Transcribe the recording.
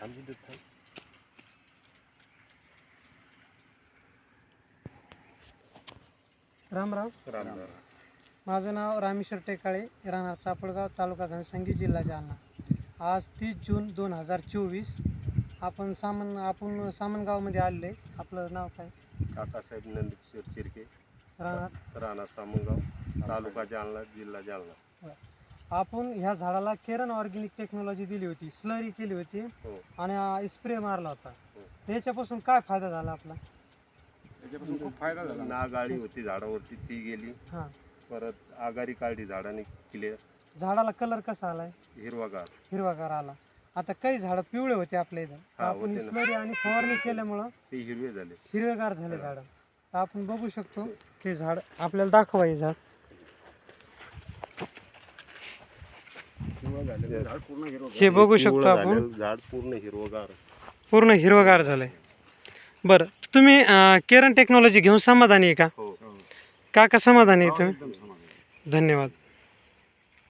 थांबू देत थांब. राम राम राम राम. माझं नाव रामेश्वर टेकाळे. राहणार चापडगाव तालुका घनसंगी जिल्हा जालना. आज तीस जून दोन हजार चोवीस. आपण सामन आपण सामनगावमध्ये आलेले. आपलं नाव काय? काकासाहेब नंदकिशोर चिरके. राहणार. राणा सामनगाव तालुका जालना जिल्हा जालना. आपण ह्या झाडाला केरन ऑर्गॅनिक टेक्नॉलॉजी दिली होती स्लरी केली होती हो. आणि स्प्रे मारला होता. हो. याच्यापासून काय फायदा झाला आपला? त्याच्यापासून खूप फायदा झाला. नाग आळी होती झाडावरती ती गेली. हां. परत आगारी काढली झाडाने क्लिअर झाडाला कलर कसा आलाय? हिरवागार. हिरवागार आला. आता काही झाडं पिवळे होते आपल्या इथं. तर हा, आपण होते ना. स्लरी आणि फवारणी केल्यामुळं ते हिरवे झाले. हिरवेगार झाले झाड. आपण बघू शकतो ते झाड आपल्याला दाखवा हे झाड. हिरवं झालेलं झाड पूर्ण हिरवं हे बघू शकतो आपण. झाड पूर्ण हिरवगार. पूर्ण हिरवगार झालंय. बरं तुम्ही अं, केरन टेक्नॉलॉजी घेऊन समाधानी आहे का? हो. काका समाधानी आहे तुम्ही? एकदम समाधान धन्यवाद.